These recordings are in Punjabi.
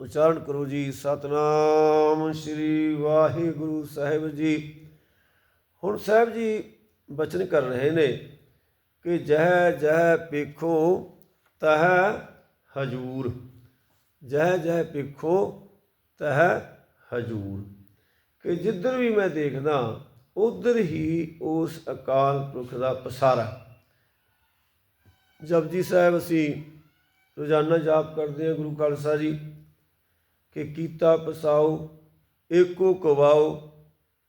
ਉਚਾਰਨ ਕਰੋ ਜੀ, ਸਤਨਾਮ ਸ੍ਰੀ ਵਾਹਿਗੁਰੂ ਸਾਹਿਬ ਜੀ। ਹੁਣ ਸਾਹਿਬ ਜੀ ਬਚਨ ਕਰ ਰਹੇ ਨੇ ਕਿ ਜਹ ਜਹ ਪੇਖੋ ਤਹ ਹਜੂਰ। ਜਹ ਜਹ ਪੇਖੋ ਤਹ ਹਜੂਰ। ਕਿ ਜਿੱਧਰ ਵੀ ਮੈਂ ਦੇਖਦਾ, ਉਧਰ ਹੀ ਉਸ ਅਕਾਲ ਪੁਰਖ ਦਾ ਪਸਾਰਾ। ਜਪਜੀ ਸਾਹਿਬ ਅਸੀਂ ਰੋਜ਼ਾਨਾ ਜਾਪ ਕਰਦੇ ਹਾਂ ਗੁਰੂ ਖਾਲਸਾ ਜੀ। ਕਿ ਕੀਤਾ ਪਸਾਓ, ਏਕੋ ਕਵਾਓ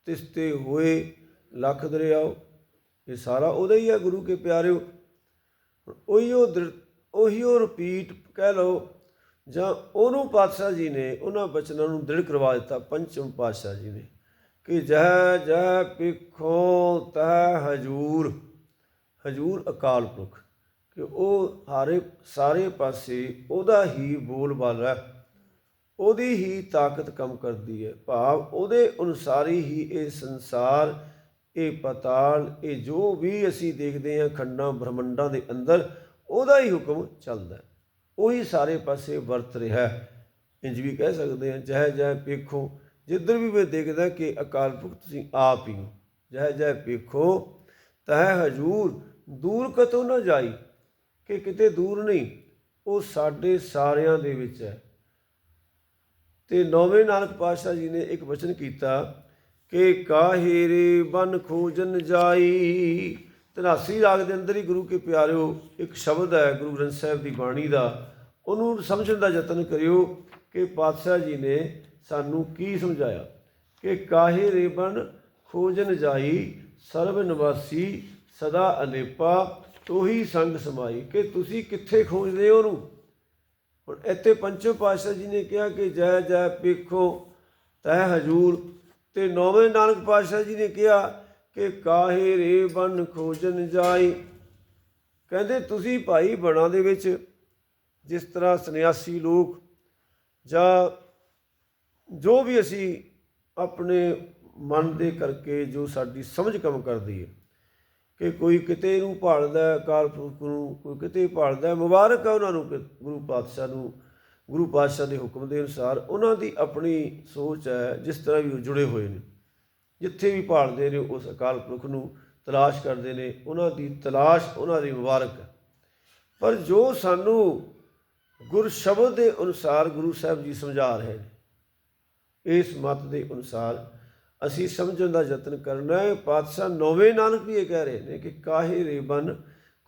ਤਿਸਤੇ ਹੋਏ ਲੱਖ ਦਰਿਆਓ। ਇਹ ਸਾਰਾ ਉਹਦਾ ਹੀ ਹੈ ਗੁਰੂ ਕੇ ਪਿਆਰਿਓ। ਉਹੀ ਉਹ ਉਹੀ ਉਹ ਰਿਪੀਟ ਕਹਿ ਲਓ, ਜਾਂ ਉਹਨੂੰ ਪਾਤਸ਼ਾਹ ਜੀ ਨੇ ਉਹਨਾਂ ਬਚਨਾਂ ਨੂੰ ਦ੍ਰਿੜ ਕਰਵਾ ਦਿੱਤਾ, ਪੰਚਮ ਪਾਤਸ਼ਾਹ ਜੀ ਨੇ। ਕਿ ਜਹ ਜਹ ਪਿਖੋ ਤਹ ਹਜੂਰ ਹਜੂਰ ਅਕਾਲ ਪੁਰਖ। ਕਿ ਉਹ ਹਾਰੇ, ਸਾਰੇ ਪਾਸੇ ਉਹਦਾ ਹੀ ਬੋਲ ਬਾਲਾ ਹੈ। ਉਹਦੀ ਹੀ ਤਾਕਤ ਕੰਮ ਕਰਦੀ ਹੈ। ਭਾਵ ਉਹਦੇ ਅਨੁਸਾਰੀ ਹੀ ਇਹ ਸੰਸਾਰ, ਇਹ ਪਤਾਲ, ਇਹ ਜੋ ਵੀ ਅਸੀਂ ਦੇਖਦੇ ਹਾਂ ਖੰਡਾਂ ਬ੍ਰਹਮੰਡਾਂ ਦੇ ਅੰਦਰ, ਉਹਦਾ ਹੀ ਹੁਕਮ ਚੱਲਦਾ ਉਹੀ ਸਾਰੇ ਪਾਸੇ ਵਰਤ ਰਿਹਾ ਹੈ। ਇੰਜ ਵੀ ਕਹਿ ਸਕਦੇ ਹਾਂ ਜਹ ਜਹ ਪੇਖੋ ਜਿੱਧਰ ਵੀ ਮੈਂ ਦੇਖਦਾ ਕਿ ਅਕਾਲ ਪੁਰਖ ਤੁਸੀਂ ਆਪ ਹੀ ਹੋ। ਜਹ ਜਹ ਪੇਖੋ ਤਹ ਹਜੂਰ, ਦੂਰ ਕਤੋਂ ਨਾ ਜਾਈ, ਕਿ ਕਿਤੇ ਦੂਰ ਨਹੀਂ, ਉਹ ਸਾਡੇ ਸਾਰਿਆਂ ਦੇ ਵਿੱਚ ਹੈ। ਤੇ ਨੌਵੇਂ ਨਾਨਕ ਪਾਤਸ਼ਾਹ ਜੀ ਨੇ ਇੱਕ ਵਚਨ ਕੀਤਾ ਕਿ ਕਾਹੇ ਰੇ ਬਨ ਖੋਜਨ ਜਾਈ। ਤਨਾਸੀ ਰਾਗ ਦੇ ਅੰਦਰ ਹੀ ਗੁਰੂ ਕੇ ਪਿਆਰਿਓ, ਇੱਕ ਸ਼ਬਦ ਹੈ ਗੁਰੂ ਗ੍ਰੰਥ ਸਾਹਿਬ ਦੀ ਬਾਣੀ ਦਾ। ਉਹਨੂੰ ਸਮਝਣ ਦਾ ਯਤਨ ਕਰਿਓ ਕਿ ਪਾਤਸ਼ਾਹ ਜੀ ਨੇ ਸਾਨੂੰ ਕੀ ਸਮਝਾਇਆ? ਕਿ ਕਾਹੇ ਰੇ ਬਨ ਖੋਜਨ ਜਾਈ, ਸਰਬ ਨਿਵਾਸੀ ਸਦਾ ਅਨੇਪਾ, ਤੋਹੀ ਸੰਗ ਸਮਾਈ। ਕਿ ਤੁਸੀਂ ਕਿੱਥੇ ਖੋਜਦੇ ਹੋ ਉਹਨੂੰ? ਹੁਣ ਇੱਥੇ ਪੰਚਮ ਪਾਤਸ਼ਾਹ ਜੀ ਨੇ ਕਿਹਾ ਕਿ ਜੈ ਜੈ ਪੇਖੋ ਤੈ ਹਜੂਰ। ਤੇ ਨੌਵੇਂ ਨਾਨਕ ਪਾਤਸ਼ਾਹ ਜੀ ਨੇ ਕਿਹਾ ਕਿ ਕਾਹੇ ਰੇ ਬਨ ਖੋਜਨ ਜਾਈ। ਕਹਿੰਦੇ, ਤੁਸੀਂ ਭਾਈ ਬਣਾ ਦੇ ਵਿੱਚ, ਜਿਸ ਤਰ੍ਹਾਂ ਸੰਨਿਆਸੀ ਲੋਕ, ਜਾਂ ਜੋ ਵੀ ਅਸੀਂ ਆਪਣੇ ਮਨ ਦੇ ਕਰਕੇ ਜੋ ਸਾਡੀ ਸਮਝ ਕੰਮ ਕਰਦੀ ਹੈ ਕਿ ਕੋਈ ਕਿਤੇ ਨੂੰ ਭਾਲਦਾ ਹੈ, ਅਕਾਲ ਪੁਰਖ ਨੂੰ ਕੋਈ ਕਿਤੇ ਭਾਲਦਾ ਮੁਬਾਰਕ ਹੈ ਉਹਨਾਂ ਨੂੰ ਕਿ ਗੁਰੂ ਪਾਤਸ਼ਾਹ ਨੂੰ, ਗੁਰੂ ਪਾਤਸ਼ਾਹ ਦੇ ਹੁਕਮ ਦੇ ਅਨੁਸਾਰ ਉਹਨਾਂ ਦੀ ਆਪਣੀ ਸੋਚ ਹੈ, ਜਿਸ ਤਰ੍ਹਾਂ ਵੀ ਉਹ ਜੁੜੇ ਹੋਏ ਨੇ। ਜਿੱਥੇ ਵੀ ਭਾਲਦੇ ਨੇ, ਉਸ ਅਕਾਲ ਪੁਰਖ ਨੂੰ ਤਲਾਸ਼ ਕਰਦੇ ਨੇ, ਉਹਨਾਂ ਦੀ ਤਲਾਸ਼, ਉਹਨਾਂ ਦੀ ਮੁਬਾਰਕ ਹੈ। ਪਰ ਜੋ ਸਾਨੂੰ ਗੁਰ ਸ਼ਬਦ ਦੇ ਅਨੁਸਾਰ ਗੁਰੂ ਸਾਹਿਬ ਜੀ ਸਮਝਾ ਰਹੇ ਨੇ, ਇਸ ਮਤ ਦੇ ਅਨੁਸਾਰ ਅਸੀਂ ਸਮਝਣ ਦਾ ਯਤਨ ਕਰਨਾ ਹੈ। ਪਾਤਸ਼ਾਹ ਨੌਵੇਂ ਨਾਨਕ ਵੀ ਇਹ ਕਹਿ ਰਹੇ ਨੇ ਕਿ ਕਾਹੇ ਰੇਬਨ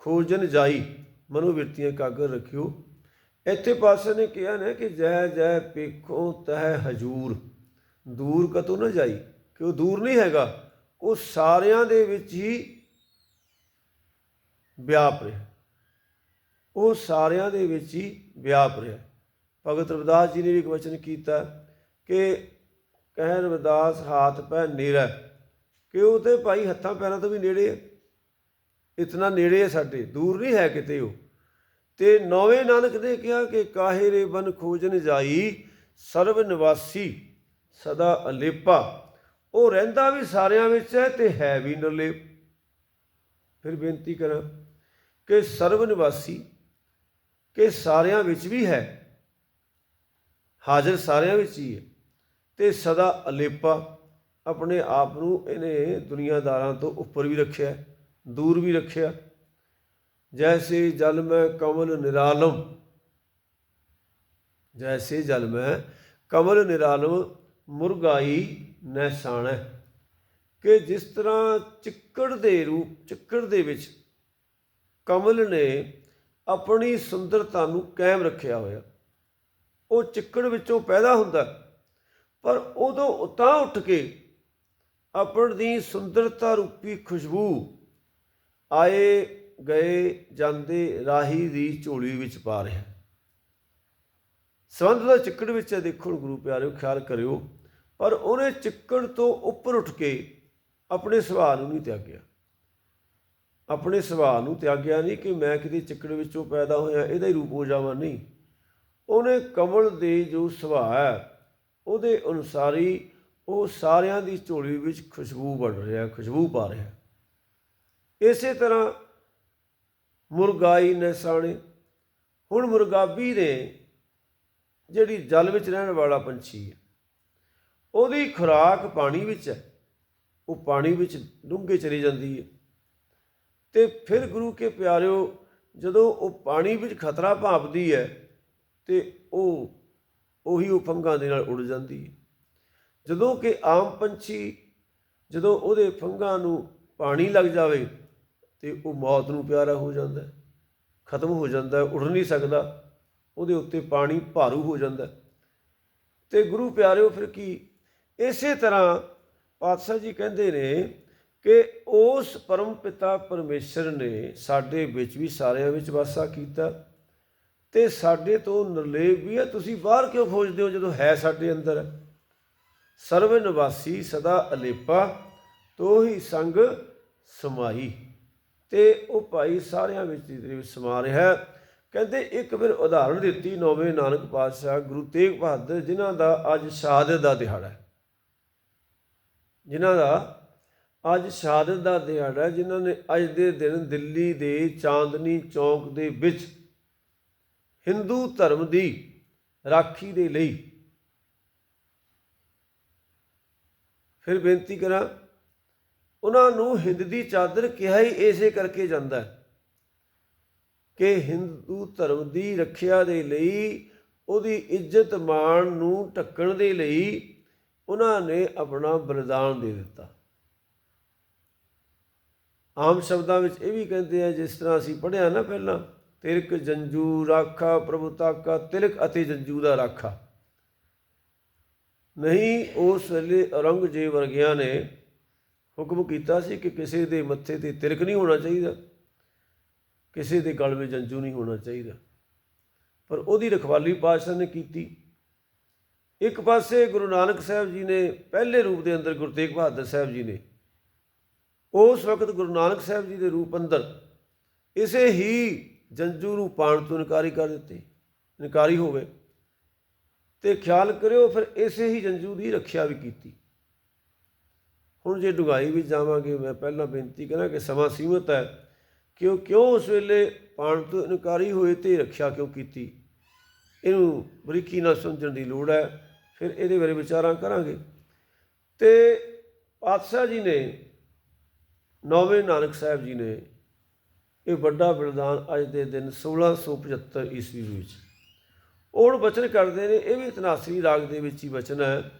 ਖੋਜਨ ਜਾਈ ਮਨੋਵਿਰਤੀਆਂ ਕਾਗਰ ਰੱਖਿਓ। ਇੱਥੇ ਪਾਤਸ਼ਾਹ ਨੇ ਕਿਹਾ ਨਾ ਕਿ ਜੈ ਜੈ ਪੇਖੋ ਤਹ ਹਜੂਰ, ਦੂਰ ਕਤੋਂ ਨਾ ਜਾਈ, ਕਿ ਉਹ ਦੂਰ ਨਹੀਂ ਹੈਗਾ, ਉਹ ਸਾਰਿਆਂ ਦੇ ਵਿੱਚ ਹੀ ਵਿਆਪ ਰਿਹਾ। ਉਹ ਸਾਰਿਆਂ ਦੇ ਵਿੱਚ ਹੀ ਵਿਆਪ ਰਿਹਾ। ਭਗਤ ਰਵਿਦਾਸ ਜੀ ਨੇ ਵੀ ਇੱਕ ਵਚਨ ਕੀਤਾ ਕਿ ਕਹਿ ਰਵਿਦਾਸ ਹਾਥ ਪੈ ਨੇੜਾ। ਕਿ ਉਹ ਤੇ ਭਾਈ ਹੱਥਾਂ ਪੈਰਾਂ ਤੋਂ ਵੀ ਨੇੜੇ ਹੈ ਇਤਨਾ ਨੇੜੇ ਹੈ ਸਾਡੇ, ਦੂਰ ਨਹੀਂ ਹੈ ਕਿਤੇ ਉਹ। ਤੇ ਨੌਵੇਂ ਨਾਨਕ ਨੇ ਕਿਹਾ ਕਿ ਕਾਹੇ ਰੇ ਬਨ ਖੋਜਨ ਜਾਈ, ਸਰਬ ਨਿਵਾਸੀ ਸਦਾ ਅਲੇਪਾ। ਉਹ ਰਹਿੰਦਾ ਵੀ ਸਾਰਿਆਂ ਵਿੱਚ ਹੈ ਤੇ ਹੈ ਵੀ ਨਿਰਲੇਪ। ਫਿਰ ਬੇਨਤੀ ਕਰਾਂ ਕਿ ਸਰਬ ਨਿਵਾਸੀ ਕਿ ਸਾਰਿਆਂ ਵਿੱਚ ਵੀ ਹੈ, ਹਾਜ਼ਰ ਸਾਰਿਆਂ ਵਿੱਚ ਹੀ ਹੈ। ਤੇ ਸਦਾ ਅਲੇਪਾ ਆਪਣੇ ਆਪ ਨੂੰ ਇਹਨੇ ਦੁਨੀਆਦਾਰਾਂ ਤੋਂ ਉੱਪਰ ਵੀ ਰੱਖਿਆ, ਦੂਰ ਵੀ ਰੱਖਿਆ। ਜੈਸੇ ਜਲ ਮੈਂ ਕਮਲ ਨਿਰਾਲਮ, ਜੈਸੇ ਜਲ ਮੈਂ ਕਮਲ ਨਿਰਾਲਮ, ਮੁਰਗਾਈ ਨਹਿਸਾਣਾ ਕਿ ਜਿਸ ਤਰ੍ਹਾਂ ਚਿੱਕੜ ਦੇ ਰੂਪ, ਚਿੱਕੜ ਦੇ ਵਿੱਚ ਕਮਲ ਨੇ ਆਪਣੀ ਸੁੰਦਰਤਾ ਨੂੰ ਕਾਇਮ ਰੱਖਿਆ ਹੋਇਆ, ਉਹ ਚਿੱਕੜ ਵਿੱਚੋਂ ਪੈਦਾ ਹੁੰਦਾ। ਪਰ ਉਦੋਂ ਉਤਾਂ ਉੱਠ ਕੇ ਆਪਣੀ ਸੁੰਦਰਤਾ ਰੂਪੀ ਖੁਸ਼ਬੂ ਆਏ ਗਏ ਜਾਂਦੇ ਰਾਹੀ ਦੀ ਝੋਲੀ ਵਿੱਚ ਪਾ ਰਿਹਾ। ਸੰਬੰਧ ਦਾ ਚਿੱਕੜ ਵਿੱਚ ਹੈ ਦੇਖੋ ਗੁਰੂ ਪਿਆਰਿਓ, ਖਿਆਲ ਕਰਿਓ। ਪਰ ਉਹਨੇ ਚਿੱਕੜ ਤੋਂ ਉੱਪਰ ਉੱਠ ਕੇ ਆਪਣੇ ਸੁਭਾਅ ਨੂੰ ਨਹੀਂ ਤਿਆਗਿਆ। ਆਪਣੇ ਸੁਭਾਅ ਨੂੰ ਤਿਆਗਿਆ ਨਹੀਂ ਕਿ ਮੈਂ ਕਿਤੇ ਚਿੱਕੜ ਵਿੱਚੋਂ ਪੈਦਾ ਹੋਇਆ, ਇਹਦਾ ਹੀ ਰੂਪ ਹੋ ਜਾਵਾਂ, ਨਹੀਂ। ਉਹਨੇ ਕਮਲ ਦੇ ਜੋ ਸੁਭਾਅ ਹੈ ਉਹਦੇ ਅਨੁਸਾਰੀ ਉਹ ਸਾਰਿਆਂ ਦੀ ਝੋਲੀ ਵਿੱਚ ਖੁਸ਼ਬੂ ਬਣ ਰਿਹਾ ਖੁਸ਼ਬੂ ਪਾ ਰਿਹਾ ਇਸੇ ਤਰ੍ਹਾਂ ਮੁਰਗਾਈ ਨਸਾਣੇ ਹੁਣ ਮੁਰਗਾਬੀ ਨੇ ਜਿਹੜੀ ਜਲ ਵਿੱਚ ਰਹਿਣ ਵਾਲਾ ਪੰਛੀ ਹੈ, ਉਹਦੀ ਖੁਰਾਕ ਪਾਣੀ ਵਿੱਚ ਹੈ, ਉਹ ਪਾਣੀ ਵਿੱਚ ਡੂੰਘੇ ਚਲੀ ਜਾਂਦੀ ਹੈ। ਤੇ ਫਿਰ ਗੁਰੂ ਕੇ ਪਿਆਰਿਓ, ਜਦੋਂ ਉਹ ਪਾਣੀ ਵਿੱਚ ਖਤਰਾ ਭਾਪਦੀ ਹੈ ਤੇ ਉਹ ਉਹੀ ਉਹ ਫੰਗਾਂ ਦੇ ਨਾਲ ਉੜ ਜਾਂਦੀ ਹੈ। ਜਦੋਂ ਕਿ ਆਮ ਪੰਛੀ ਜਦੋਂ ਉਹਦੇ ਫੰਗਾਂ ਨੂੰ ਪਾਣੀ ਲੱਗ ਜਾਵੇ ਤੇ ਉਹ ਮੌਤ ਨੂੰ ਪਿਆਰਾ ਹੋ ਜਾਂਦਾ ਖਤਮ ਹੋ ਜਾਂਦਾ ਹੈ ਉੜ ਨਹੀਂ ਸਕਦਾ, ਉਹਦੇ ਉੱਤੇ ਪਾਣੀ ਭਾਰੂ ਹੋ ਜਾਂਦਾ ਹੈ। ਤੇ ਗੁਰੂ ਪਿਆਰਿਓ ਫਿਰ ਕੀ? ਇਸੇ ਤਰ੍ਹਾਂ ਪਾਤਸ਼ਾਹ ਜੀ ਕਹਿੰਦੇ ਨੇ ਕਿ ਉਸ ਪਰਮ ਪਿਤਾ ਪਰਮੇਸ਼ਰ ਨੇ ਸਾਡੇ ਵਿੱਚ ਵੀ ਸਾਰਿਆਂ ਵਿੱਚ ਵਾਸਾ ਕੀਤਾ। ਤੇ ਸਾਡੇ ਤੋਂ ਨਿਰਲੇਪ ਵੀ ਹੈ। ਤੁਸੀਂ ਬਾਹਰ ਕਿਉਂ ਖੋਜਦੇ ਹੋ ਜਦੋਂ ਹੈ ਸਾਡੇ ਅੰਦਰ? ਹੈ ਸਰਵ ਨਿਵਾਸੀ ਸਦਾ ਅਲੇਪਾ ਤੋਹੀ ਸੰਗ ਸਮਾਈ ਤੇ ਉਹ ਭਾਈ ਸਾਰਿਆਂ ਵਿੱਚ ਤੇਰੇ ਵਿੱਚ ਸਮਾ ਰਿਹਾ ਕਹਿੰਦੇ, ਇੱਕ ਫਿਰ ਉਦਾਹਰਣ ਦਿੱਤੀ ਨੌਵੇਂ ਨਾਨਕ ਪਾਤਸ਼ਾਹ ਗੁਰੂ ਤੇਗ ਬਹਾਦਰ, ਜਿਨ੍ਹਾਂ ਦਾ ਅੱਜ ਸ਼ਹਾਦਤ ਦਾ ਦਿਹਾੜਾ ਹੈ। ਜਿਨ੍ਹਾਂ ਦਾ ਅੱਜ ਸ਼ਹਾਦਤ ਦਾ ਦਿਹਾੜਾ ਜਿਨ੍ਹਾਂ ਨੇ ਅੱਜ ਦੇ ਦਿਨ ਦਿੱਲੀ ਦੇ ਚਾਂਦਨੀ ਚੌਕ ਦੇ ਵਿੱਚ ਹਿੰਦੂ ਧਰਮ ਦੀ ਰਾਖੀ ਦੇ ਲਈ। ਫਿਰ ਬੇਨਤੀ ਕਰਾਂ, ਉਹਨਾਂ ਨੂੰ ਹਿੰਦ ਦੀ ਚਾਦਰ ਕਿਹਾ ਹੀ ਇਸੇ ਕਰਕੇ ਜਾਂਦਾ ਹੈ ਕਿ ਹਿੰਦੂ ਧਰਮ ਦੀ ਰੱਖਿਆ ਦੇ ਲਈ, ਉਹਦੀ ਇੱਜ਼ਤ ਮਾਣ ਨੂੰ ਢੱਕਣ ਦੇ ਲਈ ਉਹਨਾਂ ਨੇ ਆਪਣਾ ਬਲੀਦਾਨ ਦੇ ਦਿੱਤਾ। ਆਮ ਸ਼ਬਦਾਂ ਵਿੱਚ ਇਹ ਵੀ ਕਹਿੰਦੇ ਆ, ਜਿਸ ਤਰ੍ਹਾਂ ਅਸੀਂ ਪੜ੍ਹਿਆ ਨਾ ਪਹਿਲਾਂ ਤਿਲਕ ਜੰਜੂ ਰਾਖਾ, ਪ੍ਰਭੂ ਤਾਕਾ, ਤਿਲਕ ਅਤੇ ਜੰਜੂ ਦਾ ਰਾਖਾ। ਨਹੀਂ, ਉਸ ਵੇਲੇ ਔਰੰਗਜ਼ੇਬ ਵਰਗਿਆਂ ਨੇ ਹੁਕਮ ਕੀਤਾ ਸੀ ਕਿ ਕਿਸੇ ਦੇ ਮੱਥੇ ਤੇ ਤਿਲਕ ਨਹੀਂ ਹੋਣਾ ਚਾਹੀਦਾ, ਕਿਸੇ ਦੇ ਗਲ ਵਿੱਚ ਜੰਜੂ ਨਹੀਂ ਹੋਣਾ ਚਾਹੀਦਾ। ਪਰ ਉਹਦੀ ਰਖਵਾਲੀ ਪਾਤਸ਼ਾਹ ਨੇ ਕੀਤੀ। ਇੱਕ ਪਾਸੇ ਗੁਰੂ ਨਾਨਕ ਸਾਹਿਬ ਜੀ ਨੇ ਪਹਿਲੇ ਰੂਪ ਦੇ ਅੰਦਰ ਗੁਰੂ ਤੇਗ ਬਹਾਦਰ ਸਾਹਿਬ ਜੀ ਨੇ, ਉਸ ਵਕਤ ਗੁਰੂ ਨਾਨਕ ਸਾਹਿਬ ਜੀ ਦੇ ਰੂਪ ਅੰਦਰ, ਇਸੇ ਹੀ ਜੰਜੂ ਨੂੰ ਪਾਣ ਤੋਂ ਇਨਕਾਰੀ ਕਰ ਦਿੱਤੀ, ਇਨਕਾਰੀ ਹੋਵੇ। ਤੇ ਖਿਆਲ ਕਰਿਓ, ਫਿਰ ਇਸੇ ਹੀ ਜੰਜੂ ਦੀ ਰੱਖਿਆ ਵੀ ਕੀਤੀ। ਹੁਣ ਜੇ ਡੁਗਾਈ ਵਿੱਚ ਜਾਵਾਂਗੇ, ਮੈਂ ਪਹਿਲਾਂ ਬੇਨਤੀ ਕਰਾਂ ਕਿ ਸਮਾਂ ਸੀਮਤ ਹੈ ਕਿਉਂ ਕਿਉਂ ਉਸ ਵੇਲੇ ਪਾਣ ਤੋਂ ਇਨਕਾਰੀ ਹੋਏ ਤੇ ਰੱਖਿਆ ਕਿਉਂ ਕੀਤੀ? ਇਹਨੂੰ ਬਰੀਕੀ ਨਾਲ ਸਮਝਣ ਦੀ ਲੋੜ ਹੈ, ਫਿਰ ਇਹਦੇ ਬਾਰੇ ਵਿਚਾਰਾਂ ਕਰਾਂਗੇ। ਤੇ ਪਾਤਸ਼ਾਹ ਜੀ ਨੇ, ਨੌਵੇਂ ਨਾਨਕ ਸਾਹਿਬ ਜੀ ਨੇ ਇਹ ਵੱਡਾ ਬਲਿਦਾਨ ਅੱਜ ਦੇ ਦਿਨ 1675 ਈਸਵੀ ਵਿੱਚ। ਉਹ ਹੁਣ ਬਚਨ ਕਰਦੇ ਨੇ, ਇਹ ਵੀ ਤਨਾਸਰੀ ਰਾਗ ਦੇ ਵਿੱਚ ਹੀ ਬਚਨ ਹੈ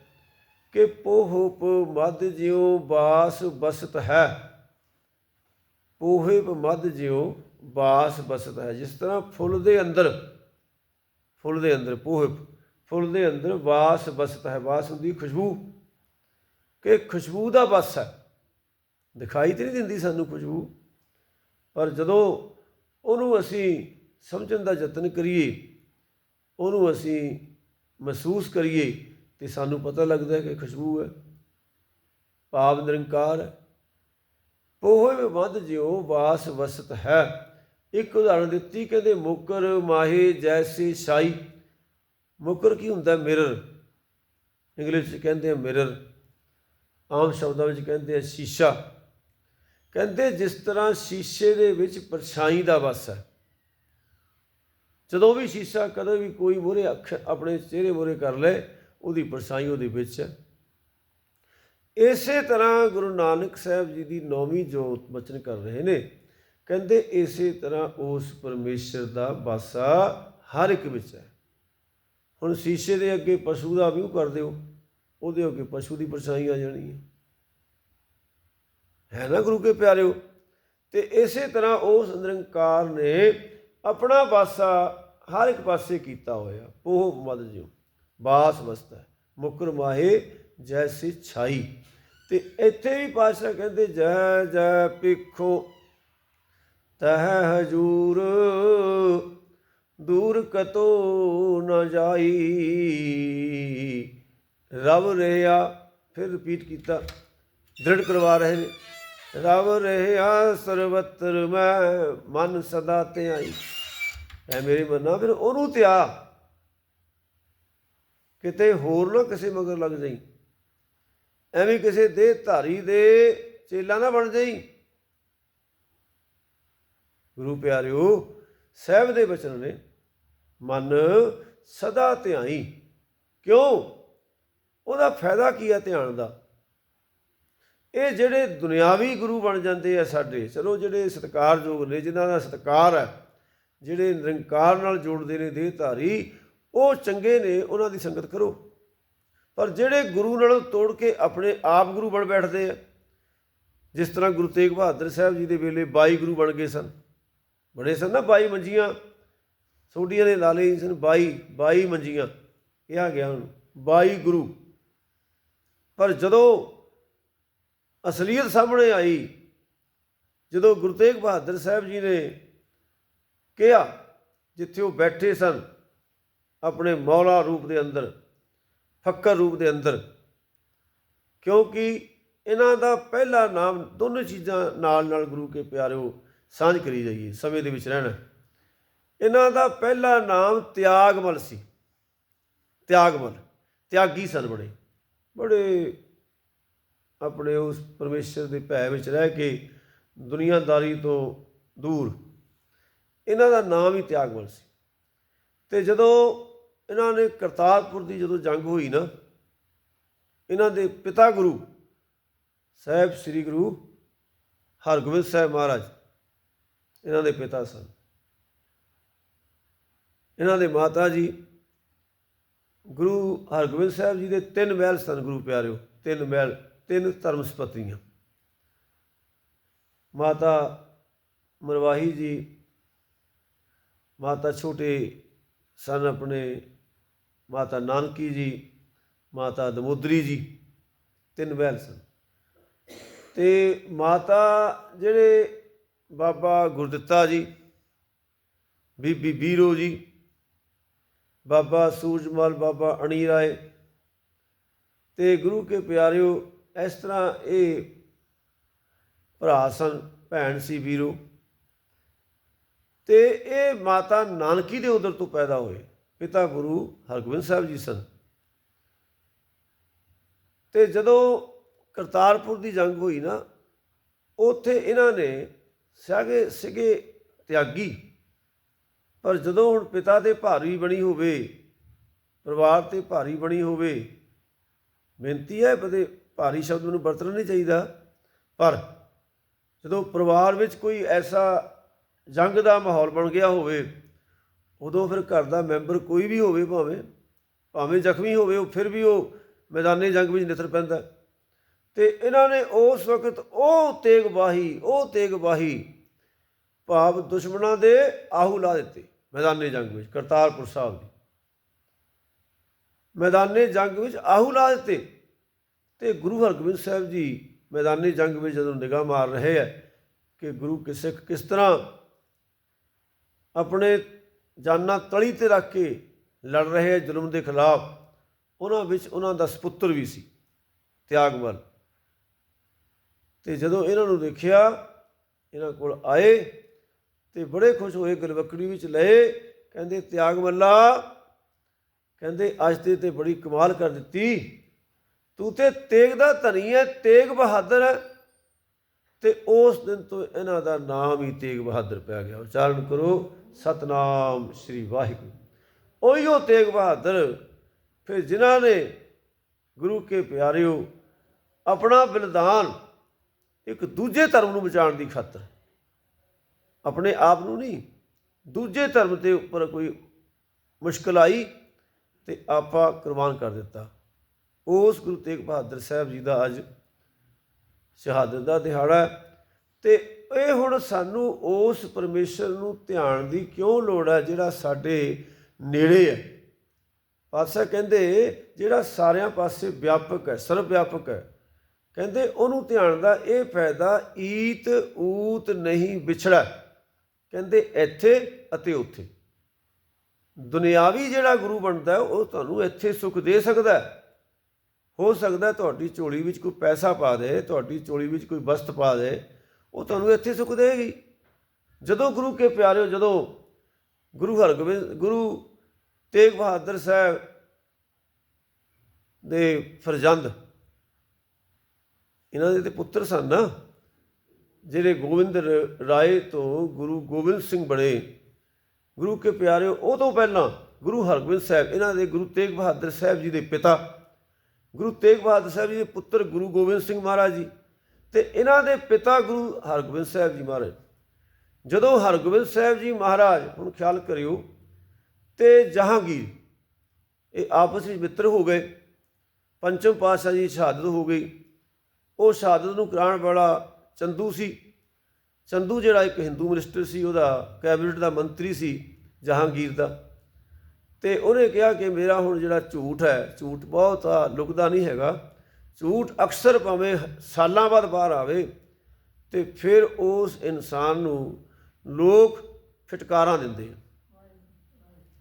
ਕਿ ਪੋਹਪ ਮਦ ਜਿਉ ਬਾਸ ਬਸਤ ਹੈ। ਪੋਹੇ ਮਦ ਜਿਉ ਬਾਸ ਬਸਤ ਹੈ। ਜਿਸ ਤਰ੍ਹਾਂ ਫੁੱਲ ਦੇ ਅੰਦਰ, ਫੁੱਲ ਦੇ ਅੰਦਰ ਪੋਹਪ ਫੁੱਲ ਦੇ ਅੰਦਰ ਵਾਸ ਬਸਤ ਹੈ। ਬਾਸ ਹੁੰਦੀ ਖੁਸ਼ਬੂ। ਕਿ ਖੁਸ਼ਬੂ ਦਾ ਬਸ ਹੈ। ਦਿਖਾਈ ਤੇ ਨਹੀਂ ਦਿੰਦੀ ਸਾਨੂੰ ਖੁਸ਼ਬੂ। ਪਰ ਜਦੋਂ ਉਹਨੂੰ ਅਸੀਂ ਸਮਝਣ ਦਾ ਯਤਨ ਕਰੀਏ, ਉਹਨੂੰ ਅਸੀਂ ਮਹਿਸੂਸ ਕਰੀਏ ਤੇ ਸਾਨੂੰ ਪਤਾ ਲੱਗਦਾ ਹੈ ਕਿ ਖੁਸ਼ਬੂ ਹੈ। ਭਾਵ ਨਿਰੰਕਾਰ ਹੈ। ਪੋਹੇ ਮਦ ਜਿਉ ਵਾਸ ਵਸਤ ਹੈ। ਇੱਕ ਉਦਾਹਰਣ ਦਿੱਤੀ, ਕਹਿੰਦੇ, ਮੁਕਰ ਮਾਹੇ ਜੈਸੀ ਸ਼ਾਈ ਮੁਕਰ ਕੀ ਹੁੰਦਾ? ਮਿਰਰ। ਇੰਗਲਿਸ਼ ਚ ਕਹਿੰਦੇ ਆ ਮਿਰਰ। ਆਮ ਸ਼ਬਦਾਂ ਵਿੱਚ ਕਹਿੰਦੇ ਆ ਸ਼ੀਸ਼ਾ। ਕਹਿੰਦੇ ਜਿਸ ਤਰ੍ਹਾਂ ਸ਼ੀਸ਼ੇ ਦੇ ਵਿੱਚ ਪਰਛਾਈ ਦਾ ਵਸ ਹੈ। ਜਦੋਂ ਵੀ ਸ਼ੀਸ਼ਾ ਕਦੇ ਵੀ ਕੋਈ ਮੂਹਰੇ ਅੱਖ ਆਪਣੇ ਚਿਹਰੇ ਮੂਹਰੇ ਕਰ ਲਏ ਉਹਦੀ ਪਰਛਾਈ ਉਹਦੇ ਵਿੱਚ ਹੈ। ਇਸੇ ਤਰ੍ਹਾਂ ਗੁਰੂ ਨਾਨਕ ਸਾਹਿਬ ਜੀ ਦੀ ਨੌਵੀਂ ਜੋਤ ਬਚਨ ਕਰ ਰਹੇ ਨੇ। ਕਹਿੰਦੇ ਇਸੇ ਤਰ੍ਹਾਂ ਉਸ ਪਰਮੇਸ਼ਰ ਦਾ ਵਾਸਾ ਹਰ ਇੱਕ ਵਿੱਚ ਹੈ। ਹੁਣ ਸ਼ੀਸ਼ੇ ਦੇ ਅੱਗੇ ਪਸ਼ੂ ਦਾ ਵਿਊ ਕਰ ਦਿਓ, ਉਹਦੇ ਅੱਗੇ ਪਸ਼ੂ ਦੀ ਪਰਛਾਈ ਆ ਜਾਣੀ ਹੈ। ਹੈ ਨਾ ਗੁਰੂ ਕੇ ਪਿਆਰਿਓ? ਤੇ ਇਸੇ ਤਰ੍ਹਾਂ ਉਸ ਨਿਰੰਕਾਰ ਨੇ ਆਪਣਾ ਪਾਸਾ ਹਰ ਇੱਕ ਪਾਸੇ ਕੀਤਾ ਹੋਇਆ। ਉਹ ਮਦ ਜਿਉ, ਬਾਸ ਵਸਤਾ, ਮੁਕਰ ਮਾਹੇ ਜੈਸੀ ਛਾਈ। ਤੇ ਇੱਥੇ ਵੀ ਪਾਤਸ਼ਾਹ ਕਹਿੰਦੇ, ਜੈ ਜੈ ਪਿਖੋ ਤਹ ਹਜੂਰ, ਦੂਰ ਕਤੋ ਨ ਜਾਈ। ਰਵ ਰਿਆ, ਫਿਰ ਰਿਪੀਟ ਕੀਤਾ, ਦ੍ਰਿੜ ਕਰਵਾ ਰਹੇ ਨੇ। ਰਵ ਰਹਿਆ ਸਰਵਤਰ ਮੈਂ ਮਨ ਸਦਾ ਧਿਆਈ। ਐ ਮੇਰੀ ਮੰਨਾ, ਫਿਰ ਉਹਨੂੰ ਧਿਆ। ਕਿਤੇ ਹੋਰ ਨਾ ਕਿਸੇ ਮਗਰ ਲੱਗ ਜਾਈ। ਐਵੇਂ ਕਿਸੇ ਦੇ ਧਾਰੀ ਦੇ ਚੇਲਾ ਨਾ ਬਣ ਜਾਈ। ਗੁਰੂ ਪਿਆਰਿਓ, ਸਹਿਬ ਦੇ ਬਚਨ ਨੇ, ਮਨ ਸਦਾ ਧਿਆਈ। ਕਿਉਂ? ਉਹਦਾ ਫਾਇਦਾ ਕੀ ਹੈ ਧਿਆਨ ਦਾ? ਇਹ ਜਿਹੜੇ ਦੁਨਿਆਵੀ ਗੁਰੂ ਬਣ ਜਾਂਦੇ ਆ ਸਾਡੇ, ਚਲੋ ਜਿਹੜੇ ਸਤਿਕਾਰਯੋਗ ਨੇ, ਜਿਨ੍ਹਾਂ ਦਾ ਸਤਿਕਾਰ ਹੈ, ਜਿਹੜੇ ਨਿਰੰਕਾਰ ਨਾਲ ਜੋੜਦੇ ਨੇ ਦੇਹ ਧਾਰੀ ਉਹ ਚੰਗੇ ਨੇ, ਉਹਨਾਂ ਦੀ ਸੰਗਤ ਕਰੋ। ਪਰ ਜਿਹੜੇ ਗੁਰੂ ਨਾਲੋਂ ਤੋੜ ਕੇ ਆਪਣੇ ਆਪ ਗੁਰੂ ਬਣ ਬੈਠਦੇ ਆ, ਜਿਸ ਤਰ੍ਹਾਂ ਗੁਰੂ ਤੇਗ ਬਹਾਦਰ ਸਾਹਿਬ ਜੀ ਦੇ ਵੇਲੇ 22 ਗੁਰੂ ਬਣ ਗਏ ਸਨ ਬੜੇ ਸਨ ਨਾ 22 ਮੰਜੀਆਂ ਸੋਡੀਆਂ ਨੇ ਲਾ ਲਈ ਸਨ 22 22 ਮੰਜੀਆਂ, ਕਿਹਾ ਗਿਆ ਹੁਣ 22 ਗੁਰੂ। ਪਰ ਜਦੋਂ ਅਸਲੀਅਤ ਸਾਹਮਣੇ ਆਈ, ਜਦੋਂ ਗੁਰੂ ਤੇਗ ਬਹਾਦਰ ਸਾਹਿਬ ਜੀ ਨੇ ਕਿਹਾ, ਜਿੱਥੇ ਉਹ ਬੈਠੇ ਸਨ, ਆਪਣੇ ਮੌਲਾ ਰੂਪ ਦੇ ਅੰਦਰ, ਫੱਕਰ ਰੂਪ ਦੇ ਅੰਦਰ, ਕਿਉਂਕਿ ਇਹਨਾਂ ਦਾ ਪਹਿਲਾ ਨਾਮ ਦੋਨੋਂ ਚੀਜ਼ਾਂ ਨਾਲ ਨਾਲ ਗੁਰੂ ਕੇ ਪਿਆਰਿਓ ਸਾਂਝ ਕਰੀ ਜਾਈਏ, ਸਮੇਂ ਦੇ ਵਿੱਚ ਰਹਿਣਾ। ਇਹਨਾਂ ਦਾ ਪਹਿਲਾ ਨਾਮ ਤਿਆਗਮਲ ਸੀ। ਤਿਆਗਮਲ, ਤਿਆਗੀ ਸਨ ਬੜੇ। ਬੜੇ ਆਪਣੇ ਉਸ ਪਰਮੇਸ਼ਰ ਦੇ ਭੈ ਵਿੱਚ ਰਹਿ ਕੇ ਦੁਨੀਆਦਾਰੀ ਤੋਂ ਦੂਰ। ਇਹਨਾਂ ਦਾ ਨਾਮ ਹੀ ਤਿਆਗਮਲ ਸੀ। ਤੇ ਜਦੋਂ ਇਹਨਾਂ ਨੇ ਕਰਤਾਰਪੁਰ ਦੀ ਜਦੋਂ ਜੰਗ ਹੋਈ ਨਾ, ਇਹਨਾਂ ਦੇ ਪਿਤਾ ਗੁਰੂ ਸਾਹਿਬ ਸ੍ਰੀ ਗੁਰੂ ਹਰਗੋਬਿੰਦ ਸਾਹਿਬ ਮਹਾਰਾਜ ਇਹਨਾਂ ਦੇ ਪਿਤਾ ਸਨ। ਇਹਨਾਂ ਦੇ ਮਾਤਾ ਜੀ ਗੁਰੂ ਹਰਗੋਬਿੰਦ ਸਾਹਿਬ ਜੀ ਦੇ ਤਿੰਨ ਮਹਿਲ ਸਨ, ਗੁਰੂ ਪਿਆਰਿਓ, ਤਿੰਨ ਮਹਿਲ। ਤਿੰਨ ਧਰਮ ਸਪਤੀਆਂ। ਮਾਤਾ ਮਰਵਾਹੀ ਜੀ, ਮਾਤਾ ਛੋਟੇ ਸਨ ਆਪਣੇ, ਮਾਤਾ ਨਾਨਕੀ ਜੀ, ਮਾਤਾ ਦਮੋਦਰੀ ਜੀ, ਤਿੰਨ ਮਹਿਲ ਸਨ। ਤੇ ਮਾਤਾ ਜਿਹੜੇ ਬਾਬਾ ਗੁਰਦਿੱਤਾ ਜੀ, ਬੀਬੀ ਬੀਰੋ ਜੀ, ਬਾਬਾ ਸੂਰਜਮਲ, ਬਾਬਾ ਅਣੀ ਰਾਏ ਤੇ ਗੁਰੂ ਕੇ ਪਿਆਰਿਓ ਇਸ ਤਰ੍ਹਾਂ ਇਹ ਭਰਾ ਸਨ, ਭੈਣ ਸੀ ਵੀਰੋ। ਤੇ ਇਹ ਮਾਤਾ ਨਾਨਕੀ ਦੇ ਉਦਰ ਤੋਂ ਪੈਦਾ ਹੋਏ। ਪਿਤਾ ਗੁਰੂ ਹਰਗੋਬਿੰਦ ਸਾਹਿਬ ਜੀ ਸਨ। ਤੇ ਜਦੋਂ ਕਰਤਾਰਪੁਰ ਦੀ ਜੰਗ ਹੋਈ ਨਾ, ਉੱਥੇ ਇਹਨਾਂ ਨੇ ਸਾਗੇ ਸਿਗੇ ਤਿਆਗੀ। ਪਰ ਜਦੋਂ ਹੁਣ ਪਿਤਾ ਦੇ ਭਾਰੀ ਬਣੀ ਹੋਵੇ, ਪਰਿਵਾਰ ਤੇ ਭਾਰੀ ਬਣੀ ਹੋਵੇ, ਬੇਨਤੀ ਹੈ ਬਦੇ ਭਾਰੀ ਸ਼ਬਦ ਮੈਨੂੰ ਵਰਤਣਾ ਨਹੀਂ ਚਾਹੀਦਾ, ਪਰ ਜਦੋਂ ਪਰਿਵਾਰ ਵਿੱਚ ਕੋਈ ਐਸਾ ਜੰਗ ਦਾ ਮਾਹੌਲ ਬਣ ਗਿਆ ਹੋਵੇ, ਉਦੋਂ ਫਿਰ ਘਰ ਦਾ ਮੈਂਬਰ ਕੋਈ ਵੀ ਹੋਵੇ ਭਾਵੇਂ ਭਾਵੇਂ ਜ਼ਖਮੀ ਹੋਵੇ, ਉਹ ਫਿਰ ਵੀ ਉਹ ਮੈਦਾਨੇ ਜੰਗ ਵਿੱਚ ਨਿਤਰ ਪੈਂਦਾ। ਤੇ ਇਹਨਾਂ ਨੇ ਉਸ ਵਕਤ ਉਹ ਤੇਗ ਬਾਹੀ ਉਹ ਤੇਗ ਬਾਹੀ ਭਾਵ ਦੁਸ਼ਮਣਾਂ ਦੇ ਆਹੂ ਲਾ ਦਿੱਤੇ ਮੈਦਾਨੇ ਜੰਗ ਵਿੱਚ, ਕਰਤਾਰਪੁਰ ਸਾਹਿਬ ਦੀ। ਮੈਦਾਨੇ ਜੰਗ ਵਿੱਚ ਆਹੂ ਲਾ ਦਿੱਤੇ। ਤੇ ਗੁਰੂ ਹਰਗੋਬਿੰਦ ਸਾਹਿਬ ਜੀ ਮੈਦਾਨੀ ਜੰਗ ਵਿੱਚ ਜਦੋਂ ਨਿਗਾਹ ਮਾਰ ਰਹੇ ਹੈ ਕਿ ਗੁਰੂ ਕਿਸੇ ਕਿਸ ਤਰ੍ਹਾਂ ਆਪਣੇ ਜਾਨਾਂ ਤਲੀ ਤੇ ਰੱਖ ਕੇ ਲੜ ਰਹੇ ਹੈ ਜ਼ੁਲਮ ਦੇ ਖਿਲਾਫ, ਉਹਨਾਂ ਵਿੱਚ ਉਹਨਾਂ ਦਾ ਸੁਪੁੱਤਰ ਵੀ ਸੀ, ਤਿਆਗਮਲ। ਤੇ ਜਦੋਂ ਇਹਨਾਂ ਨੂੰ ਦੇਖਿਆ, ਇਹਨਾਂ ਕੋਲ ਆਏ ਤੇ ਬੜੇ ਖੁਸ਼ ਹੋਏ, ਗਲਵਕੜੀ ਵਿੱਚ ਲਏ, ਕਹਿੰਦੇ, ਤਿਆਗਮੱਲਾ, ਕਹਿੰਦੇ, ਅੱਜ ਤੇ ਤੇ ਬੜੀ ਕਮਾਲ ਕਰ ਦਿੱਤੀ। ਤੂੰ ਤੇ ਤੇਗ ਦਾ ਧਨੀ ਹੈ ਤੇਗ ਬਹਾਦਰ ਹੈ ਤੇ ਉਸ ਦਿਨ ਤੋਂ ਇਹਨਾਂ ਦਾ ਨਾਮ ਹੀ ਤੇਗ ਬਹਾਦਰ ਪੈ ਗਿਆ। ਉਚਾਰਨ ਕਰੋ, ਸਤਨਾਮ ਸ੍ਰੀ ਵਾਹਿਗੁਰੂ। ਉਹੀਓ ਤੇਗ ਬਹਾਦਰ, ਫਿਰ ਜਿਨ੍ਹਾਂ ਨੇ ਗੁਰੂ ਕੇ ਪਿਆਰਿਓ ਆਪਣਾ ਬਲਿਦਾਨ ਇੱਕ ਦੂਜੇ ਧਰਮ ਨੂੰ ਬਚਾਉਣ ਦੀ ਖਾਤਰ, ਆਪਣੇ ਆਪ ਨੂੰ ਨਹੀਂ, ਦੂਜੇ ਧਰਮ ਦੇ ਉੱਪਰ ਕੋਈ ਮੁਸ਼ਕਲ ਆਈ ਤੇ ਆਪਾ ਕੁਰਬਾਨ ਕਰ ਦਿੱਤਾ। ਉਸ ਗੁਰੂ ਤੇਗ ਬਹਾਦਰ ਸਾਹਿਬ ਜੀ ਦਾ ਅੱਜ ਸ਼ਹਾਦਤ ਦਾ ਦਿਹਾੜਾ ਹੈ। ਤੇ ਇਹ ਹੁਣ ਸਾਨੂੰ ਉਸ ਪਰਮੇਸ਼ਰ ਨੂੰ ਧਿਆਨ ਦੀ ਕਿਉਂ ਲੋੜ ਹੈ ਜਿਹੜਾ ਸਾਡੇ ਨੇੜੇ ਹੈ? ਪਾਤਸ਼ਾਹ ਕਹਿੰਦੇ, ਜਿਹੜਾ ਸਾਰਿਆਂ ਪਾਸੇ ਵਿਆਪਕ ਹੈ ਸਰਵ ਵਿਆਪਕ ਹੈ। ਕਹਿੰਦੇ ਉਹਨੂੰ ਧਿਆਨ ਦਾ ਇਹ ਫਾਇਦਾ, ਈਤ ਊਤ ਨਹੀਂ ਵਿਛੜਾ। ਕਹਿੰਦੇ ਇੱਥੇ ਅਤੇ ਉੱਥੇ। ਦੁਨਿਆਵੀ ਜਿਹੜਾ ਗੁਰੂ ਬਣਦਾ ਉਹ ਤੁਹਾਨੂੰ ਇੱਥੇ ਸੁੱਖ ਦੇ ਸਕਦਾ ਹੈ। ਹੋ ਸਕਦਾ ਤੁਹਾਡੀ ਝੋਲੀ ਵਿੱਚ ਕੋਈ ਪੈਸਾ ਪਾ ਦੇ, ਤੁਹਾਡੀ ਝੋਲੀ ਵਿੱਚ ਕੋਈ ਵਸਤ ਪਾ ਦੇ, ਉਹ ਤੁਹਾਨੂੰ ਇੱਥੇ ਸੁੱਖ ਦੇਗੀ ਜਦੋਂ ਗੁਰੂ ਕੇ ਪਿਆਰਿਓ, ਜਦੋਂ ਗੁਰੂ ਹਰਗੋਬਿੰਦ, ਗੁਰੂ ਤੇਗ ਬਹਾਦਰ ਸਾਹਿਬ ਦੇ ਫਰਜ਼ੰਦ, ਇਹਨਾਂ ਦੇ ਤੇ ਪੁੱਤਰ ਸਨ ਨਾ, ਜਿਹੜੇ ਗੋਬਿੰਦ ਰਾਏ ਤੋਂ ਗੁਰੂ ਗੋਬਿੰਦ ਸਿੰਘ ਬਣੇ। ਗੁਰੂ ਕੇ ਪਿਆਰਿਓ, ਉਹ ਤੋਂ ਪਹਿਲਾਂ ਗੁਰੂ ਹਰਗੋਬਿੰਦ ਸਾਹਿਬ, ਇਹਨਾਂ ਦੇ ਗੁਰੂ ਤੇਗ ਬਹਾਦਰ ਸਾਹਿਬ ਜੀ ਦੇ ਪਿਤਾ ਗੁਰੂ ਤੇਗ ਬਹਾਦਰ ਸਾਹਿਬ ਜੀ ਦੇ ਪੁੱਤਰ ਗੁਰੂ ਗੋਬਿੰਦ ਸਿੰਘ ਮਹਾਰਾਜ ਜੀ ਤੇ ਇਹਨਾਂ ਦੇ ਪਿਤਾ ਗੁਰੂ ਹਰਗੋਬਿੰਦ ਸਾਹਿਬ ਜੀ ਮਹਾਰਾਜ। ਜਦੋਂ ਹਰਗੋਬਿੰਦ ਸਾਹਿਬ ਜੀ ਮਹਾਰਾਜ, ਹੁਣ ਖਿਆਲ ਕਰਿਓ, ਤੇ ਜਹਾਂਗੀਰ, ਇਹ ਆਪਸ ਵਿੱਚ ਮਿੱਤਰ ਹੋ ਗਏ, ਪੰਚਮ ਪਾਤਸ਼ਾਹ ਜੀ ਦੀ ਸ਼ਹਾਦਤ ਹੋ ਗਈ। ਉਹ ਸ਼ਹਾਦਤ ਨੂੰ ਕਰਾਉਣ ਵਾਲਾ ਚੰਦੂ ਸੀ। ਚੰਦੂ ਜਿਹੜਾ ਇੱਕ ਹਿੰਦੂ ਮਿਨਿਸਟਰ ਸੀ, ਉਹਦਾ ਕੈਬਨਿਟ ਦਾ ਮੰਤਰੀ ਸੀ ਜਹਾਂਗੀਰ ਦਾ। ਤੇ ਉਹਨੇ ਕਿਹਾ ਕਿ ਮੇਰਾ ਹੁਣ ਜਿਹੜਾ ਝੂਠ ਹੈ, ਝੂਠ ਬਹੁਤ ਆ, ਲੁਕਦਾ ਨਹੀਂ ਹੈਗਾ। ਝੂਠ ਅਕਸਰ ਭਾਵੇਂ ਸਾਲਾਂ ਬਾਅਦ ਬਾਹਰ ਆਵੇ ਤੇ ਫਿਰ ਉਸ ਇਨਸਾਨ ਨੂੰ ਲੋਕ ਫਟਕਾਰਾਂ ਦਿੰਦੇ ਆ।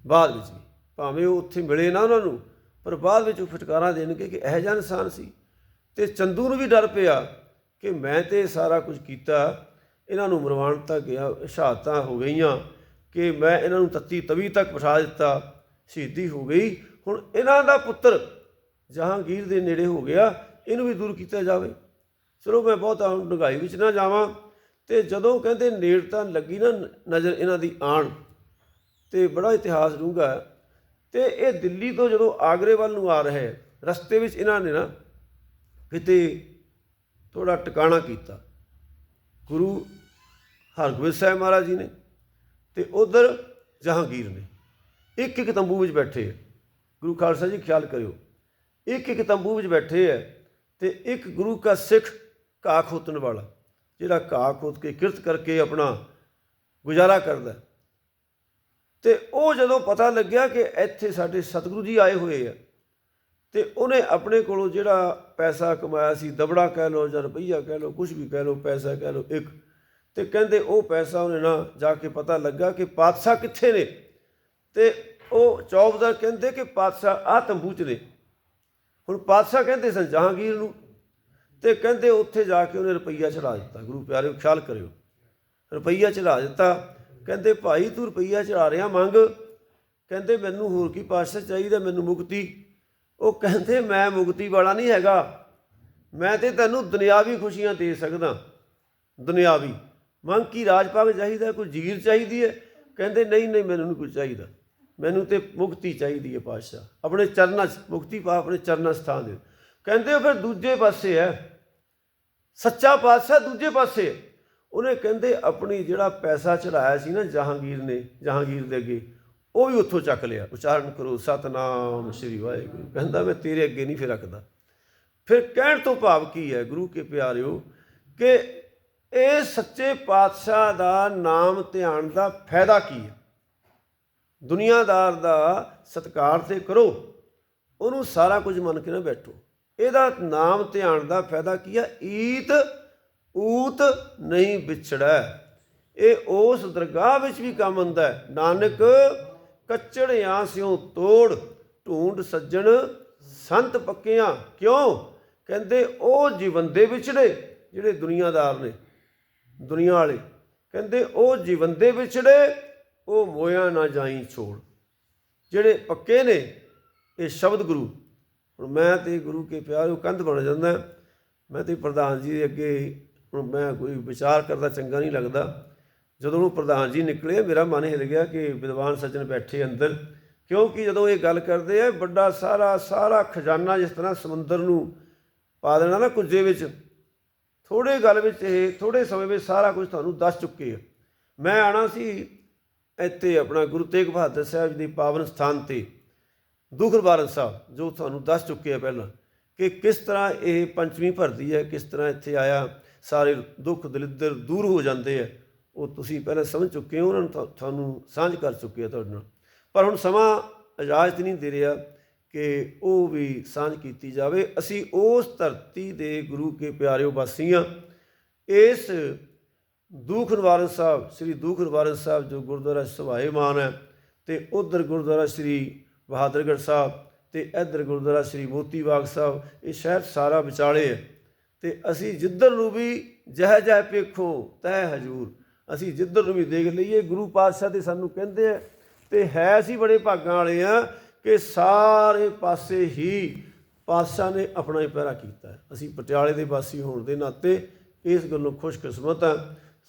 ਬਾਅਦ ਵਿੱਚ ਵੀ। ਭਾਵੇਂ ਉਹ ਉੱਥੇ ਮਿਲੇ ਨਾ ਉਹਨਾਂ ਨੂੰ, ਪਰ ਬਾਅਦ ਵਿੱਚ ਉਹ ਫਟਕਾਰਾਂ ਦੇਣਗੇ ਕਿ ਇਹੋ ਜਿਹਾ ਇਨਸਾਨ ਸੀ। ਤੇ ਚੰਦੂ ਨੂੰ ਵੀ ਡਰ ਪਿਆ ਕਿ ਮੈਂ ਤੇ ਸਾਰਾ ਕੁਝ ਕੀਤਾ, ਇਹਨਾਂ ਨੂੰ ਮਰਵਾਉਣ ਤੱਕ ਗਿਆ ਸ਼ਹਾਦਤਾਂ ਹੋ ਗਈਆਂ ਕਿ ਮੈਂ ਇਹਨਾਂ ਨੂੰ ਤੱਤੀ ਤਵੀ ਤੱਕ ਬਿਠਾ ਦਿੱਤਾ। ਸ਼ਹੀਦੀ ਹੋ ਗਈ। ਹੁਣ ਇਹਨਾਂ ਦਾ ਪੁੱਤਰ ਜਹਾਂਗੀਰ ਦੇ ਨੇੜੇ ਹੋ ਗਿਆ। ਇਹਨੂੰ ਵੀ ਦੂਰ ਕੀਤਾ ਜਾਵੇ। ਚਲੋ ਮੈਂ ਬਹੁਤ ਹੁਣ ਵਿੱਚ ਨਾ ਜਾਵਾਂ ਤੇ ਜਦੋਂ ਕਹਿੰਦੇ ਨੇੜਤਾ ਲੱਗੀ ਨਾ ਨਜ਼ਰ ਇਹਨਾਂ ਦੀ ਆਣ, ਤੇ ਬੜਾ ਇਤਿਹਾਸ ਡੂੰਘਾ ਹੈ। ਤੇ ਇਹ ਦਿੱਲੀ ਤੋਂ ਜਦੋਂ ਆਗਰੇ ਵੱਲ ਨੂੰ ਆ ਰਹੇ, ਰਸਤੇ ਵਿੱਚ ਇਹਨਾਂ ਨੇ ਨਾ ਕਿਤੇ ਥੋੜਾ ਟਿਕਾਣਾ ਕੀਤਾ। ਗੁਰੂ ਹਰਗੋਬਿੰਦ ਸਾਹਿਬ ਮਹਾਰਾਜ ਜੀ ਨੇ ਤੇ ਉਧਰ ਜਹਾਂਗੀਰ ਨੇ। ਇੱਕ ਇੱਕ ਤੰਬੂ ਵਿੱਚ ਬੈਠੇ ਹੈ। ਗੁਰੂ ਖਾਲਸਾ ਜੀ, ਖਿਆਲ ਕਰਿਓ ਇੱਕ ਇੱਕ ਤੰਬੂ ਵਿੱਚ ਬੈਠੇ ਹੈ ਤੇ ਇੱਕ ਗੁਰੂ ਕਾ ਸਿੱਖ ਘਾਹ ਖੋਤਣ ਵਾਲਾ, ਜਿਹੜਾ ਘਾਹ ਖੋਤ ਕੇ ਕਿਰਤ ਕਰਕੇ ਆਪਣਾ ਗੁਜ਼ਾਰਾ ਕਰਦਾ ਹੈ। ਤੇ ਉਹ ਜਦੋਂ ਪਤਾ ਲੱਗਿਆ ਕਿ ਇੱਥੇ ਸਾਡੇ ਸਤਿਗੁਰੂ ਜੀ ਆਏ ਹੋਏ ਆ, ਤੇ ਉਹਨੇ ਆਪਣੇ ਕੋਲੋਂ ਜਿਹੜਾ ਪੈਸਾ ਕਮਾਇਆ ਸੀ, ਦਬੜਾ ਕਹਿ ਲਓ ਜਾਂ ਰੁਪਈਆ ਕਹਿ ਲਓ ਕੁਝ ਵੀ ਕਹਿ ਲਓ, ਪੈਸਾ ਕਹਿ ਲਓ, ਇੱਕ, ਤੇ ਕਹਿੰਦੇ ਉਹ ਪੈਸਾ ਉਹਨੇ ਨਾ ਜਾ ਕੇ ਪਤਾ ਲੱਗਾ ਕਿ ਪਾਤਸ਼ਾਹ ਕਿੱਥੇ ਨੇ ਤੇ ਉਹ ਚੌਬਦਾਰ ਕਹਿੰਦੇ ਕਿ ਪਾਤਸ਼ਾਹ ਆ ਤੰਬੂ 'ਚ ਨੇ। ਹੁਣ ਪਾਤਸ਼ਾਹ ਕਹਿੰਦੇ ਸਨ ਜਹਾਂਗੀਰ ਨੂੰ ਤੇ ਕਹਿੰਦੇ ਉੱਥੇ ਜਾ ਕੇ ਉਹਨੇ ਰੁਪਈਆ ਚੜਾ ਦਿੱਤਾ। ਗੁਰੂ ਪਿਆਰਿਓ, ਖਿਆਲ ਕਰਿਓ। ਰੁਪਈਆ ਚੜਾ ਦਿੱਤਾ। ਕਹਿੰਦੇ, ਭਾਈ, ਤੂੰ ਰੁਪਈਆ ਚੜਾ ਰਿਹਾ, ਮੰਗ। ਕਹਿੰਦੇ, ਮੈਨੂੰ ਹੋਰ ਕੀ ਪਾਤਸ਼ਾਹ ਚਾਹੀਦਾ, ਮੈਨੂੰ ਮੁਕਤੀ? ਉਹ ਕਹਿੰਦੇ, ਮੈਂ ਮੁਕਤੀ ਵਾਲਾ ਨਹੀਂ ਹੈਗਾ। ਮੈਂ ਤੇ ਤੈਨੂੰ ਦੁਨਿਆਵੀ ਖੁਸ਼ੀਆਂ ਦੇ ਸਕਦਾ। ਦੁਨਿਆਵੀ। ਮੰਗ ਕੀ ਰਾਜ ਭਾਗ ਚਾਹੀਦਾ? ਕੋਈ ਜੀਰ ਚਾਹੀਦੀ ਹੈ? ਕਹਿੰਦੇ, ਨਹੀਂ ਨਹੀਂ, ਮੈਨੂੰ ਨਹੀਂ ਕੁਝ ਚਾਹੀਦਾ। ਮੈਨੂੰ ਤੇ ਮੁਕਤੀ ਚਾਹੀਦੀ ਹੈ ਪਾਤਸ਼ਾਹ। ਆਪਣੇ ਚਰਨਾਂ 'ਚ, ਮੁਕਤੀ ਪਾ ਆਪਣੇ ਚਰਨਾਂ ਸਥਾਨ ਦੇ ਕਹਿੰਦੇ ਉਹ ਫਿਰ ਦੂਜੇ ਪਾਸੇ ਹੈ। ਸੱਚਾ ਪਾਤਸ਼ਾਹ ਦੂਜੇ ਪਾਸੇ। ਹੈ। ਉਹਨੇ ਕਹਿੰਦੇ ਆਪਣੀ ਜਿਹੜਾ ਪੈਸਾ ਚੜਾਇਆ ਸੀ ਨਾ ਜਹਾਂਗੀਰ ਨੇ, ਜਹਾਂਗੀਰ ਦੇ ਅੱਗੇ, ਉਹ ਵੀ ਉੱਥੋਂ ਚੱਕ ਲਿਆ। ਉਚਾਰਨ ਕਰੋ, ਸਤਨਾਮ ਸ੍ਰੀ ਵਾਹਿਗੁਰੂ। ਕਹਿੰਦਾ ਮੈਂ ਤੇਰੇ ਅੱਗੇ ਨਹੀਂ ਫਿਰ ਰੱਖਦਾ। ਫਿਰ ਕਹਿਣ ਤੋਂ ਭਾਵ ਕੀ ਹੈ ਗੁਰੂ ਕੇ ਪਿਆਰਿਓ, ਕਿ ਇਹ ਸੱਚੇ ਪਾਤਸ਼ਾਹ ਦਾ ਨਾਮ ਧਿਆਨ ਦਾ ਫਾਇਦਾ ਕੀ ਹੈ? ਦੁਨੀਆਦਾਰ ਦਾ ਸਤਿਕਾਰ ਤੇ ਕਰੋ। ਉਹਨੂੰ ਸਾਰਾ ਕੁਝ ਮੰਨ ਕੇ ਨਾ ਬੈਠੋ। ਇਹਦਾ ਨਾਮ ਧਿਆਨ ਦਾ ਫਾਇਦਾ ਕੀ ਆ? ਈਤ ਊਤ ਨਹੀਂ ਵਿਛੜੈ। ਇਹ ਉਸ ਦਰਗਾਹ ਵਿੱਚ ਵੀ ਕੰਮ ਆਉਂਦਾ ਹੈ। ਨਾਨਕ ਕੱਚੜਿਆਂ ਸਿਓ ਤੋੜ, ਢੂੰਡ ਸੱਜਣ ਸੰਤ ਪੱਕਿਆਂ ਕਿਉਂ? ਕਹਿੰਦੇ ਉਹ ਜੀਵੰਦੇ ਵਿਛੜੇ ਜਿਹੜੇ ਦੁਨੀਆਦਾਰ ਨੇ, ਦੁਨੀਆ ਵਾਲੇ। ਕਹਿੰਦੇ ਉਹ ਜੀਵੰਦੇ ਵਿਛੜੇ ਉਹ ਮੋਇਆ ਨਾ ਜਾਈ ਛੋੜ। ਜਿਹੜੇ ਪੱਕੇ ਨੇ, ਇਹ ਸ਼ਬਦ ਗੁਰੂ। ਹੁਣ ਮੈਂ ਤੇ ਗੁਰੂ ਕੇ ਪਿਆਰੋ ਕੰਧ ਬਣ ਜਾਂਦਾ। ਮੈਂ ਤੇ ਪ੍ਰਧਾਨ ਜੀ ਦੇ ਅੱਗੇ ਹੁਣ ਮੈਂ ਕੋਈ ਵਿਚਾਰ ਕਰਦਾ, ਚੰਗਾ ਨਹੀਂ ਲੱਗਦਾ। ਜਦੋਂ ਉਹ ਪ੍ਰਧਾਨ ਜੀ ਨਿਕਲੇ, ਮੇਰਾ ਮਨ ਹਿਲ ਗਿਆ ਕਿ ਵਿਦਵਾਨ ਸੱਜਣ ਬੈਠੇ ਅੰਦਰ। ਕਿਉਂਕਿ ਜਦੋਂ ਇਹ ਗੱਲ ਕਰਦੇ ਆ, ਵੱਡਾ ਸਾਰਾ ਸਾਰਾ ਖਜ਼ਾਨਾ ਜਿਸ ਤਰ੍ਹਾਂ ਸਮੁੰਦਰ ਨੂੰ ਪਾ ਦੇਣਾ ਨਾ ਕੁੱਜੇ ਵਿੱਚ ਥੋੜੇ ਗੱਲ ਵਿੱਚ ਇਹ ਥੋੜੇ ਸਮੇਂ ਵਿੱਚ ਸਾਰਾ ਕੁਝ ਤੁਹਾਨੂੰ ਦੱਸ ਚੁੱਕੇ ਆ। ਮੈਂ ਆਣਾ ਸੀ ਇੱਥੇ ਆਪਣਾ ਗੁਰੂ ਤੇਗ ਬਹਾਦਰ ਸਾਹਿਬ ਜੀ ਦੇ ਪਾਵਨ ਸਥਾਨ ਤੇ ਦੁਖਰਵਾਰਨ ਸਾਹਿਬ, ਜੋ ਤੁਹਾਨੂੰ ਦੱਸ ਚੁੱਕੇ ਆ ਪਹਿਲਾਂ, ਕਿ ਕਿਸ ਤਰ੍ਹਾਂ ਇਹ ਪੰਚਮੀ ਭਰਦੀ ਹੈ, ਕਿਸ ਤਰ੍ਹਾਂ ਇੱਥੇ ਆਇਆ, ਸਾਰੇ ਦੁੱਖ ਦਲਿੱਦਰ ਦੂਰ ਹੋ ਜਾਂਦੇ ਆ, ਉਹ ਤੁਸੀਂ ਪਹਿਲਾਂ ਸਮਝ ਚੁੱਕੇ ਹੋ, ਉਹਨਾਂ ਨੂੰ ਤੁਹਾਨੂੰ ਸਾਂਝ ਕਰ ਚੁੱਕੇ ਆ ਤੁਹਾਡੇ ਨਾਲ। ਪਰ ਹੁਣ ਸਮਾਂ ਇਜਾਜ਼ਤ ਨਹੀਂ ਦੇ ਰਿਹਾ ਕਿ ਉਹ ਵੀ ਸਾਂਝ ਕੀਤੀ ਜਾਵੇ। ਅਸੀਂ ਉਸ ਧਰਤੀ ਦੇ ਗੁਰੂ ਕੇ ਪਿਆਰਿਓ ਵਾਸੀਆਂ ਇਸ ਦੂਖ ਨਿਵਾਰਨ ਸਾਹਿਬ, ਸ੍ਰੀ ਦੂਖ ਨਿਵਾਰਨ ਸਾਹਿਬ ਜੋ ਗੁਰਦੁਆਰਾ ਸਭਾਏ ਮਾਨ ਹੈ ਤੇ ਉਧਰ ਗੁਰਦੁਆਰਾ ਸ੍ਰੀ ਬਹਾਦਰਗੜ੍ਹ ਸਾਹਿਬ ਤੇ ਇੱਧਰ ਗੁਰਦੁਆਰਾ ਸ੍ਰੀ ਮੋਤੀ ਬਾਗ ਸਾਹਿਬ, ਇਹ ਸ਼ਹਿਰ ਸਾਰਾ ਵਿਚਾਲੇ ਹੈ। ਤੇ ਅਸੀਂ ਜਿੱਧਰ ਨੂੰ ਵੀ ਜਹ ਜਹ ਪੇਖੋ ਤੈ ਹਜੂਰ, ਅਸੀਂ ਜਿੱਧਰ ਨੂੰ ਵੀ ਦੇਖ ਲਈਏ, ਗੁਰੂ ਪਾਤਸ਼ਾਹ ਤੇ ਸਾਨੂੰ ਕਹਿੰਦੇ ਆ, ਤੇ ਹੈ ਅਸੀਂ ਬੜੇ ਭਾਗਾਂ ਵਾਲੇ ਆ ਕਿ ਸਾਰੇ ਪਾਸੇ ਹੀ ਪਾਤਸ਼ਾਹ ਨੇ ਆਪਣਾ ਹੀ ਪਹਿਰਾ ਕੀਤਾ ਅਸੀਂ ਪਟਿਆਲੇ ਦੇ ਵਾਸੀ ਹੋਣ ਦੇ ਨਾਤੇ ਇਸ ਗੱਲੋਂ ਖੁਸ਼ਕਿਸਮਤ ਹਾਂ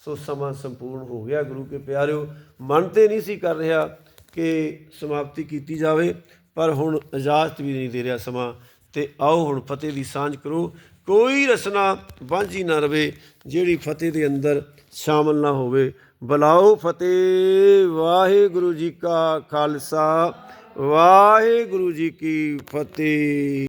ਸੋ ਸਮਾਂ ਸੰਪੂਰਨ ਹੋ ਗਿਆ। ਗੁਰੂ ਕੇ ਪਿਆਰਿਓ, ਮਨ ਤੇ ਨਹੀਂ ਸੀ ਕਰ ਰਿਹਾ ਕਿ ਸਮਾਪਤੀ ਕੀਤੀ ਜਾਵੇ, ਪਰ ਹੁਣ ਇਜਾਜ਼ਤ ਵੀ ਨਹੀਂ ਦੇ ਰਿਹਾ ਸਮਾਂ। ਤੇ ਆਓ ਹੁਣ ਫਤਿਹ ਦੀ ਸਾਂਝ ਕਰੋ। ਕੋਈ ਰਸਨਾ ਵਾਂਝੀ ਨਾ ਰਵੇ, ਜਿਹੜੀ ਫਤਿਹ ਦੇ ਅੰਦਰ ਸ਼ਾਮਲ ਨਾ ਹੋਵੇ। ਬੁਲਾਓ ਫਤਿਹ। ਵਾਹਿਗੁਰੂ ਜੀ ਕਾ ਖਾਲਸਾ। ਵਾਹਿਗੁਰੂ ਜੀ ਕੀ ਫਤਿਹ।